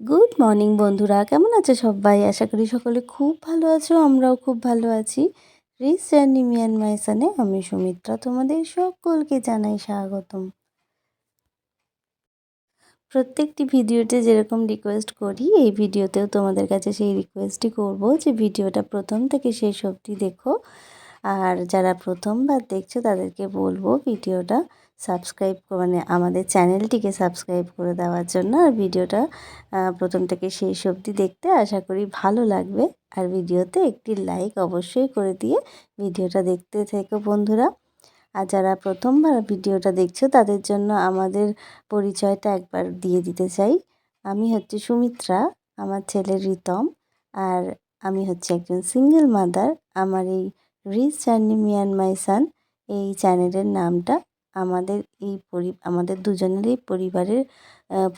Good morning বন্ধুরা। কেমন আছে সবাই? আশা করি সকলে খুব ভালো আছো, আমরাও খুব ভালো আছি। রিস জার্নি মিয়ান মাইসানে আমি সুমিত্রা তোমাদের সকলকে জানাই স্বাগতম। প্রত্যেকটি ভিডিওতে যেরকম রিকোয়েস্ট করি, এই ভিডিওতেও তোমাদের কাছে সেই রিকোয়েস্টই করব যে ভিডিওটা প্রথম থেকে শেষ অবধি দেখো। আর যারা প্রথমবার দেখছ, তাদেরকে বলব ভিডিওটা সাবস্ক্রাইব মানে আমাদের চ্যানেলটিকে সাবস্ক্রাইব করে দেওয়ার জন্য আর ভিডিওটা প্রথম থেকে শেষ অবধি দেখতে আশা করি ভালো লাগবে। আর ভিডিওতে একটি লাইক অবশ্যই করে দিয়ে ভিডিওটা দেখতে থেকো বন্ধুরা। আর যারা প্রথমবার ভিডিওটা দেখছ, তাদের জন্য আমাদের পরিচয়টা একবার দিয়ে দিতে চাই। আমি হচ্ছে সুমিত্রা, আমার ছেলে রিতম, আর আমি হচ্ছে একজন সিঙ্গেল মাদার আমার এই rich journey me and my son এই চ্যানেলের নামটা আমাদের এই পরি, আমাদের দুজনেরই পরিবারের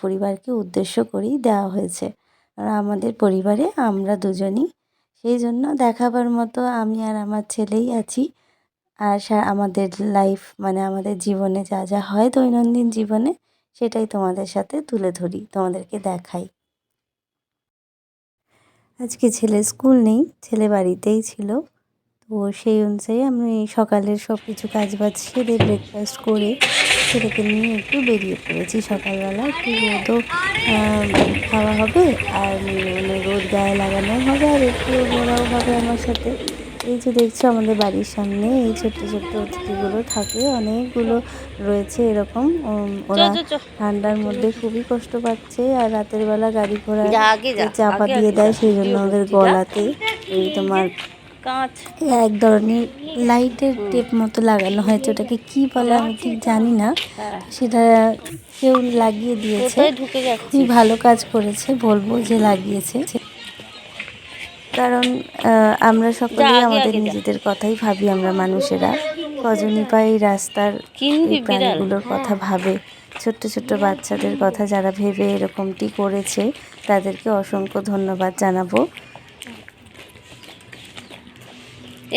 পরিবারকে উদ্দেশ্য করেই দেওয়া হয়েছে। আর আমাদের পরিবারে আমরা দুজনই, সেই জন্য দেখাবার মতো আমি আর আমার ছেলেই আছি। আর আমাদের লাইফ মানে আমাদের জীবনে যা যা হয় দৈনন্দিন জীবনে, সেটাই তোমাদের সাথে তুলে ধরি, তোমাদেরকে দেখাই। আজকে ছেলে স্কুল নেই, ছেলে বাড়িতেই ছিল। তো সেই অনুযায়ী আমি সকালের সব কিছু কাজ বাজ সেরে ব্রেকফাস্ট করে ছেলেকে নিয়ে একটু বেরিয়ে পড়েছি সকালবেলা। একটু রোদও খাওয়া হবে আর মানে রোদ গায়ে লাগানো হবে আর একটু ঘোরাও হবে আমার সাথে। এই যে দেখছ আমাদের বাড়ির সামনে এই ছোট্ট ছোট্ট অতিথিগুলো থাকে অনেকগুলো রয়েছে এরকম। ওরা ঠান্ডার মধ্যে খুবই কষ্ট পাচ্ছে আর রাতের বেলা গাড়ি ঘোড়া চাপা দিয়ে দেয় সেই জন্য ওদের গলাতে এই তোমার কাঁচ। এক ধরনের লাইটের টেপ মতো লাগানো হয়েছে ওটাকে কি বলে আমি ঠিক জানি না। হ্যাঁ। সেটা কেউ লাগিয়ে দিয়েছে। খুবই ভালো কাজ করেছে বলব যে লাগিয়েছে। কারণ আমরা সকলেই আমাদের নিজেদের কথাই ভাবি আমরা মানুষেরা। কজনই পাই রাস্তার প্রাণীগুলোর কথা ভাবে। ছোট্ট ছোট্ট বাচ্চাদের কথা যারা ভেবে এরকমটি করেছে তাদেরকে অসংখ্য ধন্যবাদ জানাব।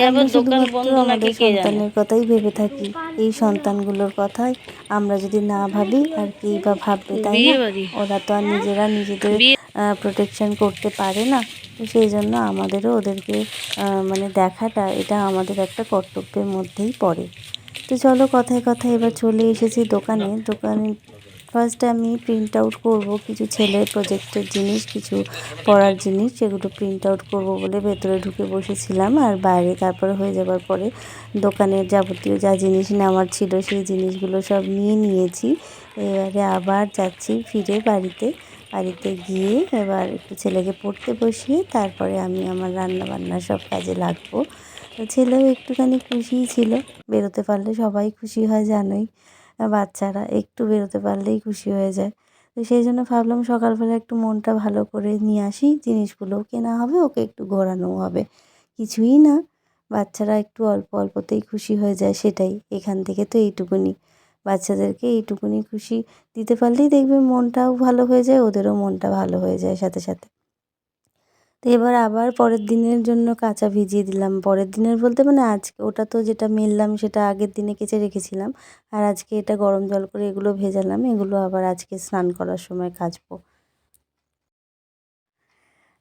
আমাদের সন্তানের কথাই ভেবে থাকি। এই সন্তানগুলোর কথাই আমরা যদি না ভাবি আর কি বা ভাববে তাই ওরা তো আর নিজেরা নিজেদের প্রোটেকশন করতে পারে না। তো সেই জন্য আমাদেরও ওদেরকে মানে দেখাটা এটা আমাদের একটা কর্তব্যের মধ্যেই পড়ে। তো চলো কথায় কথায় এবার চলে এসেছি দোকানে। দোকানে ফার্স্টে আমি প্রিন্ট আউট করব কিছু ছেলের প্রজেক্টের জিনিস, কিছু পড়ার জিনিস, সেগুলো প্রিন্ট আউট করব বলে ভেতরে ঢুকে বসেছিলাম। আর বাইরে তারপরে হয়ে যাবার পরে দোকানের যাবতীয় যা জিনিস নেওয়ার ছিল সেই জিনিসগুলো সব নিয়ে নিয়েছি। এবারে আবার যাচ্ছি ফিরে বাড়িতে। বাড়িতে গিয়ে এবার একটু ছেলেকে পড়তে বসিয়ে তারপরে আমি আমার রান্না বান্না সব কাজে লাগবো। ছেলেও একটুখানি খুশিই ছিল। বেরোতে পারলে সবাই খুশি হয় জানোই। বাচ্চারা একটু বেরোতে পারলেই খুশি হয়ে যায়। তো সেই জন্য ভাবলাম সকালবেলা একটু মনটা ভালো করে নিয়ে আসি, জিনিসগুলোও কেনা হবে, ওকে একটু ঘোরানোও হবে। কিছুই না, বাচ্চারা একটু অল্প অল্পতেই খুশি হয়ে যায় সেটাই, এখান থেকে তো এইটুকুনি। বাচ্চাদেরকে এইটুকুনি খুশি দিতে পারলেই দেখবে মনটাও ভালো হয়ে যায়, ওদেরও মনটা ভালো হয়ে যায় সাথে সাথে। তো এবার আবার পরের দিনের জন্য কাঁচা ভিজিয়ে দিলাম। পরের দিনের বলতে মানে আজকে ওটা তো যেটা মেললাম সেটা আগের দিনে কেচে রেখেছিলাম। আর আজকে এটা গরম জল করে এগুলো ভেজালাম, এগুলো আবার আজকে স্নান করার সময় কাচবো।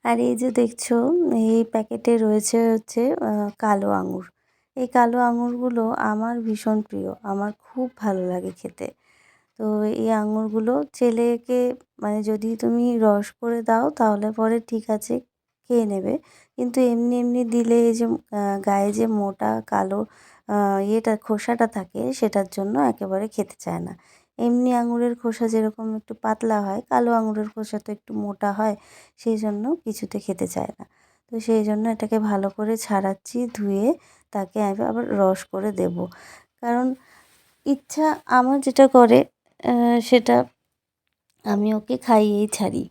আর এই যে দেখছ, এই প্যাকেটে রয়েছে হচ্ছে কালো আঙুর। এই কালো আঙুরগুলো আমার ভীষণ প্রিয়, আমার খুব ভালো লাগে খেতে। তো এই আঙুরগুলো ছেলেকে মানে যদি তুমি রস করে দাও তাহলে পরে ঠিক আছে খেয়ে নেবে। কিন্তু এমনি এমনি দিলে এই যে গায়ে যে মোটা কালো ইয়েটা, খোসাটা থাকে, সেটার জন্য একেবারে খেতে চায় না। এমনি আঙুরের খোসা যেরকম একটু পাতলা হয়, কালো আঙুরের খোসা তো একটু মোটা হয়, সেই জন্য কিছুতে খেতে চায় না। তো সেই জন্য এটাকে ভালো করে ছাড়াচ্ছি, ধুয়ে তাকে আমি আবার রস করে দেব। কারণ ইচ্ছা আমার যেটা করে সেটা আমি ওকে খাইয়েই ছাড়ি।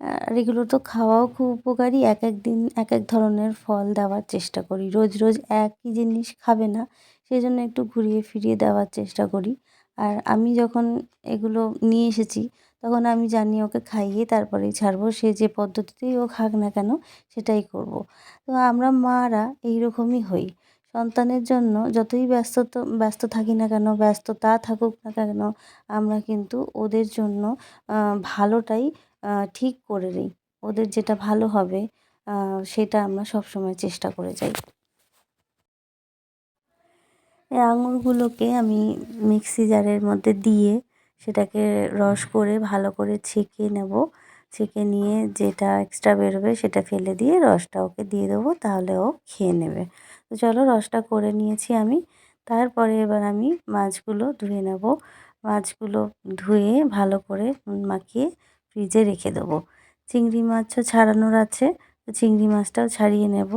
আর এগুলো তো খাওয়াও খুব উপকারী। এক এক দিন এক এক ধরনের ফল দেওয়ার চেষ্টা করি। রোজ রোজ একই জিনিস খাবে না সেই জন্য একটু ঘুরিয়ে ফিরিয়ে দেওয়ার চেষ্টা করি। আর আমি যখন এগুলো নিয়ে এসেছি, তখন আমি জানি ওকে খাইয়ে তারপরেই ছাড়বো। সে যে পদ্ধতিতেই ও খাক না কেন, সেটাই করব। তো আমরা মারা এইরকমই হই। সন্তানের জন্য যতই ব্যস্ত ব্যস্ত থাকি না কেন, ব্যস্ততা থাকুক না কেন, আমরা কিন্তু ওদের জন্য ভালোটাই ঠিক করে নিই। ওদের যেটা ভালো হবে সেটা আমরা সবসময় চেষ্টা করে যাই। এই আঙুরগুলোকে আমি মিক্সি জারের মধ্যে দিয়ে সেটাকে রস করে ভালো করে ছেঁকে নেব। ছেঁকে নিয়ে যেটা এক্সট্রা বেরোবে সেটা ফেলে দিয়ে রসটা ওকে দিয়ে দেবো, তাহলে ও খেয়ে নেবে। তো চলো রসটা করে নিয়েছি আমি। তারপরে এবার আমি মাছগুলো ধুয়ে নেব। মাছগুলো ধুয়ে ভালো করে মাখিয়ে ফ্রিজে রেখে দেবো। চিংড়ি মাছও ছাড়ানোর আছে, তো চিংড়ি মাছটাও ছাড়িয়ে নেব।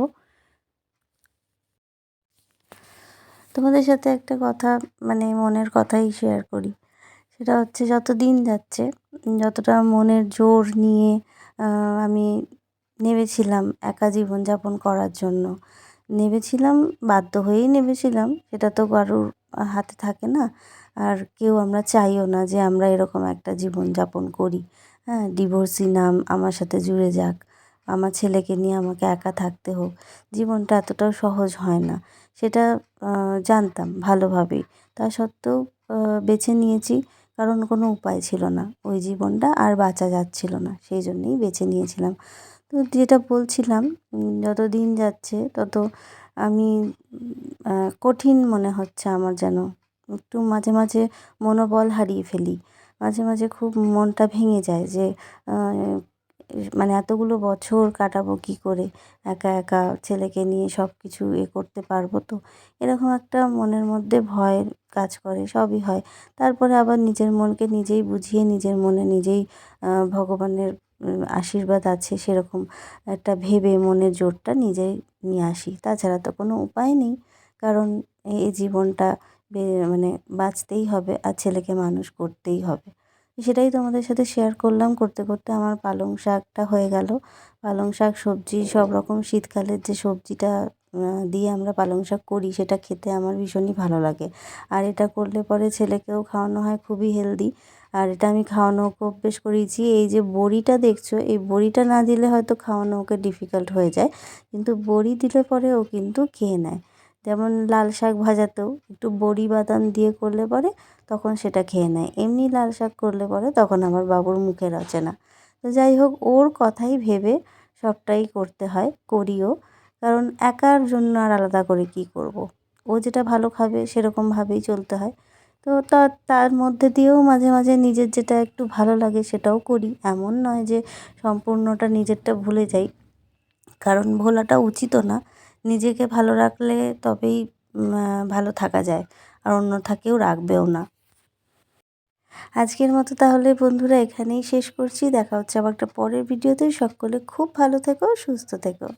তোমাদের সাথে একটা কথা মানে মনের কথাই শেয়ার করি। সেটা হচ্ছে যত দিন যাচ্ছে, যতটা মনের জোর নিয়ে আমি নেমেছিলাম একা জীবনযাপন করার জন্য। নেমেছিলাম বাধ্য হয়েই নেমেছিলাম সেটা তো কারোর হাতে থাকে না। আর কেউ আমরা চাইও না যে আমরা এরকম একটা জীবনযাপন করি। হ্যাঁ ডিভোর্সি নাম আমার সাথে জুড়ে যাক। আমার ছেলেকে নিয়ে আমাকে একা থাকতে হোক, জীবনটা এতটাও সহজ হয় না। সেটা জানতাম ভালোভাবেই। তা সত্ত্বেও বেছে নিয়েছি, কারণ কোনো উপায় ছিল না। ওই জীবনটা আর বাঁচা যাচ্ছিল না, সেই জন্যেই বেছে নিয়েছিলাম। তো যেটা বলছিলাম যত দিন যাচ্ছে, তত আমি কঠিন মনে হচ্ছে আমার যেন। একটু মাঝে মাঝে মনোবল হারিয়ে ফেলি। মাঝে মাঝে খুব মনটা ভেঙে যায় যে মানে এতগুলো বছর কাটাবো কী করে? একা একা ছেলেকে নিয়ে সব কিছু এ করতে পারব তো? এরকম একটা মনের মধ্যে ভয় কাজ করে, সবই হয়। তারপরে আবার নিজের মনকে নিজেই বুঝিয়ে, নিজের মনে নিজেই ভগবানের আশীর্বাদ আছে সেরকম একটা ভেবে মনের জোরটা নিজেই নিয়ে আসি। তাছাড়া তো কোনো উপায় নেই, কারণ এই জীবনটা মানে বাঁচতেই হবে আর ছেলেকে মানুষ করতেই হবে। সেটাই তোমাদের সাথে শেয়ার করলাম। করতে করতে আমার পালং শাকটা হয়ে গেল। পালং শাক, সবজি, সব রকম শীতকালের যে সবজিটা দিয়ে আমরা পালং শাক করি, সেটা খেতে আমার ভীষণই ভালো লাগে। আর এটা করলে পরে ছেলেকেও খাওয়ানো হয় খুবই হেলদি আর এটা আমি খাওয়ানো ওকে অভ্যেস করিয়েছি এই যে বড়িটা দেখছ, এই বড়িটা না দিলে হয়তো খাওয়ানো ওকে ডিফিকাল্ট হয়ে যায়। কিন্তু বড়ি দিলে পরে ও কিন্তু খেয়ে নেয়। যেমন লাল শাক ভাজাতেও একটু বড়ি বাদাম দিয়ে করলে পরে তখন সেটা খেয়ে নেয়। এমনি লাল শাক করলে পরে তখন আমার বাবুর মুখে রচে না। তো যাই হোক, ওর কথাই ভেবে সবটাই করতে হয়, করিও। কারণ একার জন্য আর আলাদা করে কি করব। ও যেটা ভালো খাবে সেরকমভাবেই চলতে হয়। তো, তার মধ্যে দিয়েও মাঝে মাঝে নিজের যেটা একটু ভালো লাগে সেটাও করি। এমন নয় যে সম্পূর্ণটা নিজেরটা ভুলে যাই। কারণ ভোলাটা উচিতও না। নিজেকে ভালো রাখলে তবেই ভালো থাকা যায়, আর অন্য থাকেও রাখবেও না। আজকের মতো তাহলে বন্ধুরা এখানেই শেষ করছি। দেখা হচ্ছে আবার একটা পরের ভিডিওতে। সকলে খুব ভালো থেকো, সুস্থ থেকো।